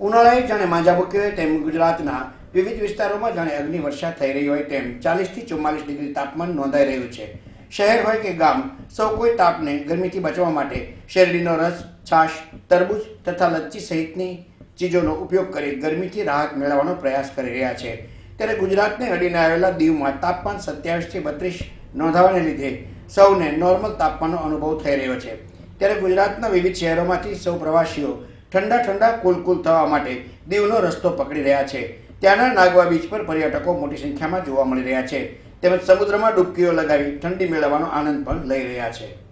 ઉનાળાએ જાણે માંજા બુક્યો હોય તેમ ગુજરાતના વિવિધ વિસ્તારોમાં જાણે અગ્નિવર્ષા થઈ રહી હોય તેમ ચાલીસથી ચુમ્માલીસ ડિગ્રી તાપમાન નોંધાઈ રહ્યું છે. શહેર હોય કે ગામ, સૌ કોઈ તાપને ગરમીથી બચવા માટે શેરડીનો રસ, છાશ, તરબૂચ તથા લચ્છી સહિતની ચીજોનો ઉપયોગ કરી ગરમીથી રાહત મેળવવાનો પ્રયાસ કરી રહ્યા છે. ત્યારે ગુજરાતને અડીને આવેલા દીવમાં તાપમાન સત્યાવીસથી બત્રીસ નોંધાવાને લીધે સૌને નોર્મલ તાપમાનનો અનુભવ થઈ રહ્યો છે. ત્યારે ગુજરાતના વિવિધ શહેરોમાંથી સૌ પ્રવાસીઓ ઠંડા ઠંડા કુલ કુલ થવા માટે દીવનો રસ્તો પકડી રહ્યા છે. ત્યાંના નાગવા બીચ પર પર્યટકો મોટી સંખ્યામાં જોવા મળી રહ્યા છે. તેમજ સમુદ્રમાં ડૂબકીઓ લગાવી ઠંડી મેળવવાનો આનંદ પણ લઈ રહ્યા છે.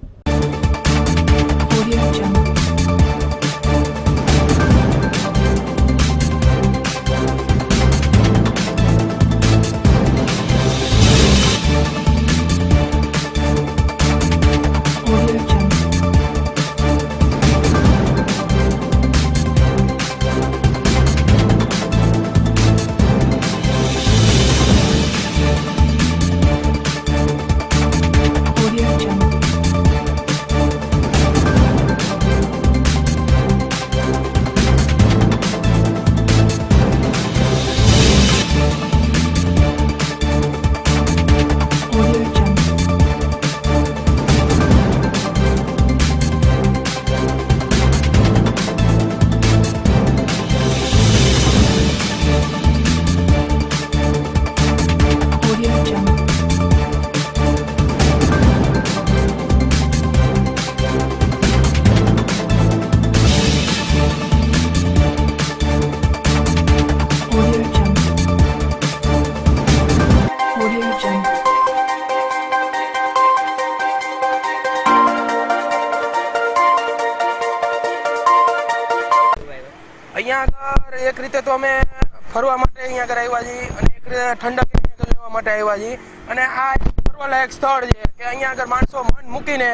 અહીંયા આગળ આવ્યા છીએ અને એક ઠંડક લેવા માટે આવ્યા છીએ. અને આ ફરવાલાયક સ્થળ છે કે અહીંયા આગળ માણસો મન મૂકીને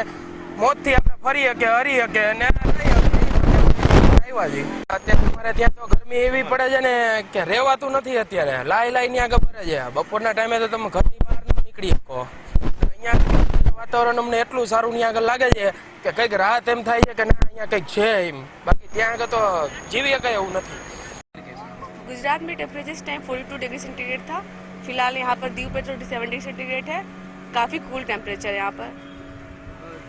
મોતથી આપણે ફરી શકે હરી શકે અને આવ્યા છીએ. અત્યારે અમારે ત્યાં તો ગરમી એવી પડે છે ને કે રહેવાતું નથી અત્યારે. લાઈ લાઈ ની આગળ ભરે છે. બપોરના ટાઈમે તો તમે ઘરની બહાર ન નીકળી શકો. અહીંયા વાતાવરણ અમને એટલું સારું ત્યાં આગળ લાગે છે કે કંઈક રાહત એમ થાય છે કે ના, અહીંયા કંઈક છે એમ. બાકી ત્યાં આગળ તો જીવી શકાય એવું નથી. गुजरात में टेम्परेचर इस टाइम 42 डिग्री सेंटीग्रेड था। फ़िलहाल यहाँ पर दीव पे तो 27 डिग्री सेंटीग्रेड है। काफ़ी कूल टेम्परेचर है यहाँ पर।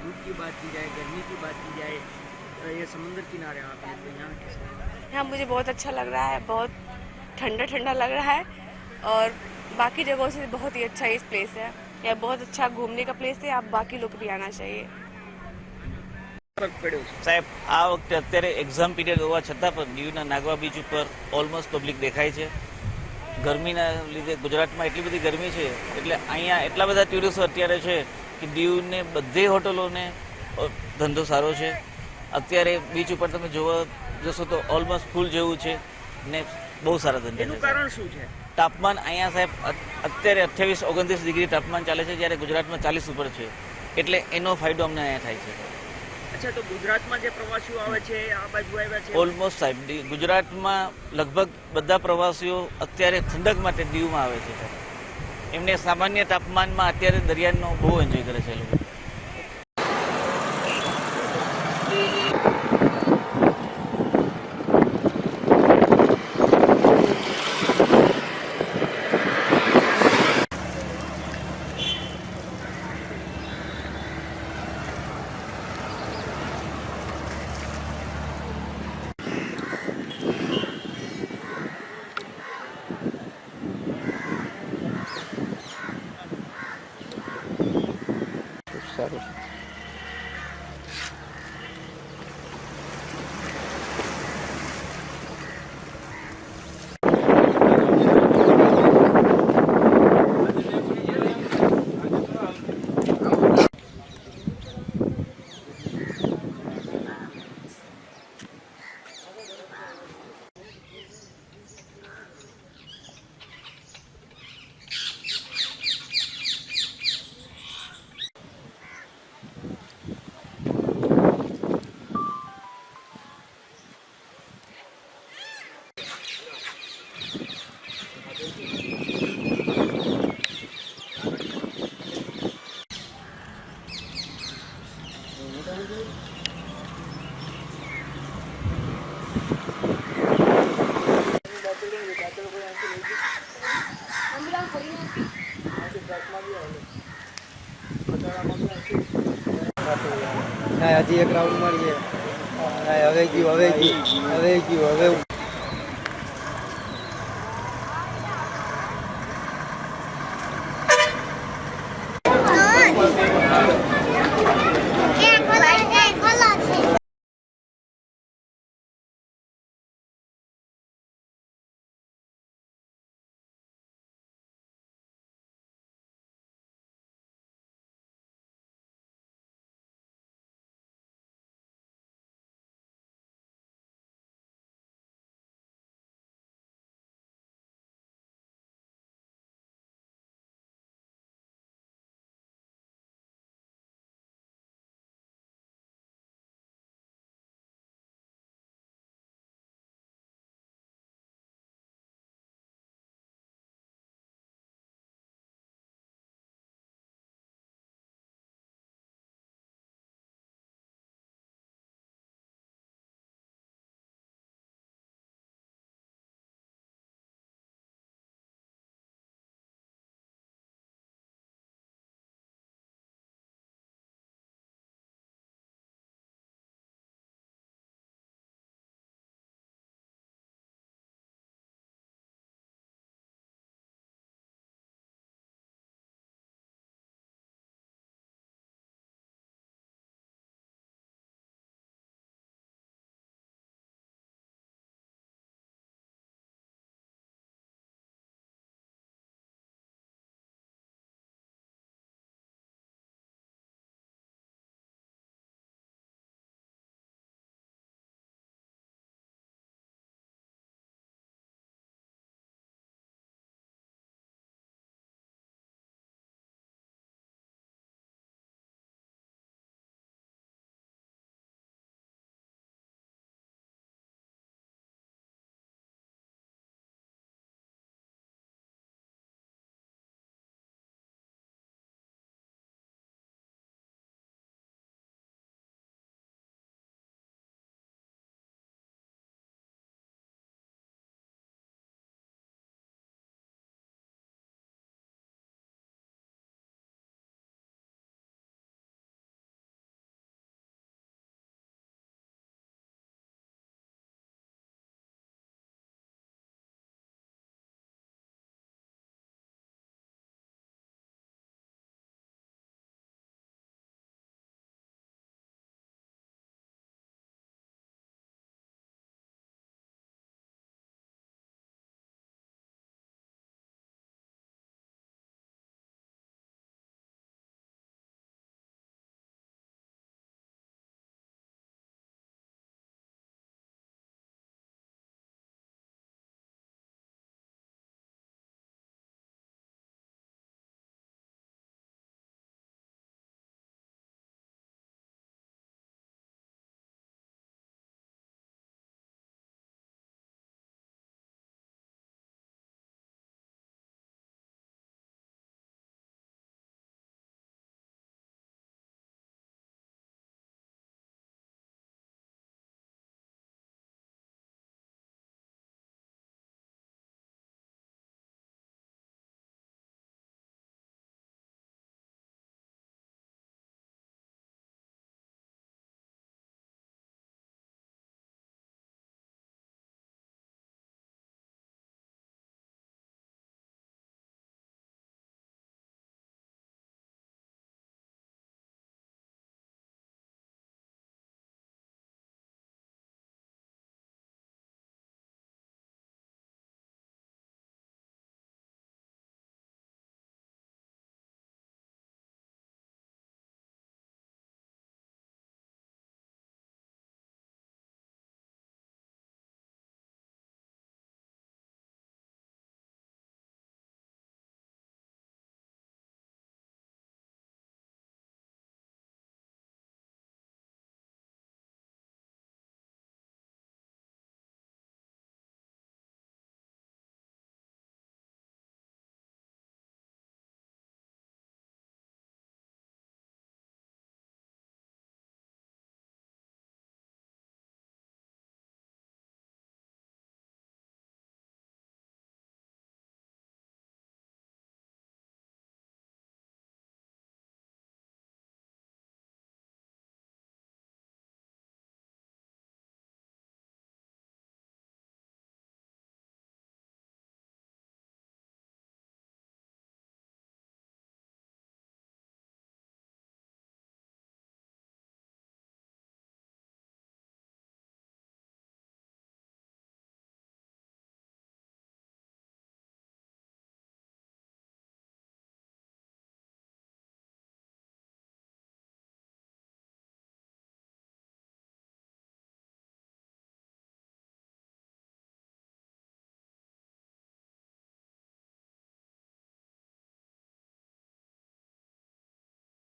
धूप की बात की जाए गर्मी की बात की जाए ये समुद्र किनारे आप तो यहाँ मुझे बहुत अच्छा लग रहा है बहुत ठंडा ठंडा लग रहा है और बाकी जगहों से बहुत ही अच्छा इस प्लेस है। यह बहुत अच्छा घूमने का प्लेस है आप बाकी लोग भी आना चाहिए। ફરક પડ્યો છે. સાહેબ આ વખતે અત્યારે એક્ઝામ પીરિયડ હોવા છતાં પણ દીવના નાગવા બીચ ઉપર ઓલમોસ્ટ પબ્લિક દેખાય છે. ગરમીના લીધે ગુજરાતમાં એટલી બધી ગરમી છે એટલે અહીંયા એટલા બધા ટુરિસ્ટો અત્યારે છે કે દીવને બધી હોટલોને ધંધો સારો છે. અત્યારે બીચ ઉપર તમે જોવા જશો તો ઓલમોસ્ટ ફૂલ જેવું છે ને બહુ સારા ધંધા એનું કારણ શું છે? તાપમાન અહીંયા સાહેબ અત્યારે અઠ્યાવીસ ઓગણત્રીસ ડિગ્રી તાપમાન ચાલે છે જ્યારે ગુજરાતમાં ચાલીસ ઉપર છે. એટલે એનો ફાયદો અમને અહીંયા થાય છે. અચ્છા, તો ગુજરાતમાં જે પ્રવાસીઓ આવે છે, આ બાજુ આવ્યા છે? ઓલમોસ્ટ સાહેબ ગુજરાતમાં લગભગ બધા પ્રવાસીઓ અત્યારે ઠંડક માટે દીવમાં આવે છે એમને સામાન્ય તાપમાનમાં અત્યારે દરિયાનો બહુ એન્જોય કરે છે લોકો. Saturday. હજી એક રાઉન્ડ મળીએ. હવે ગયું હવે ગયું હવે ગયું હવે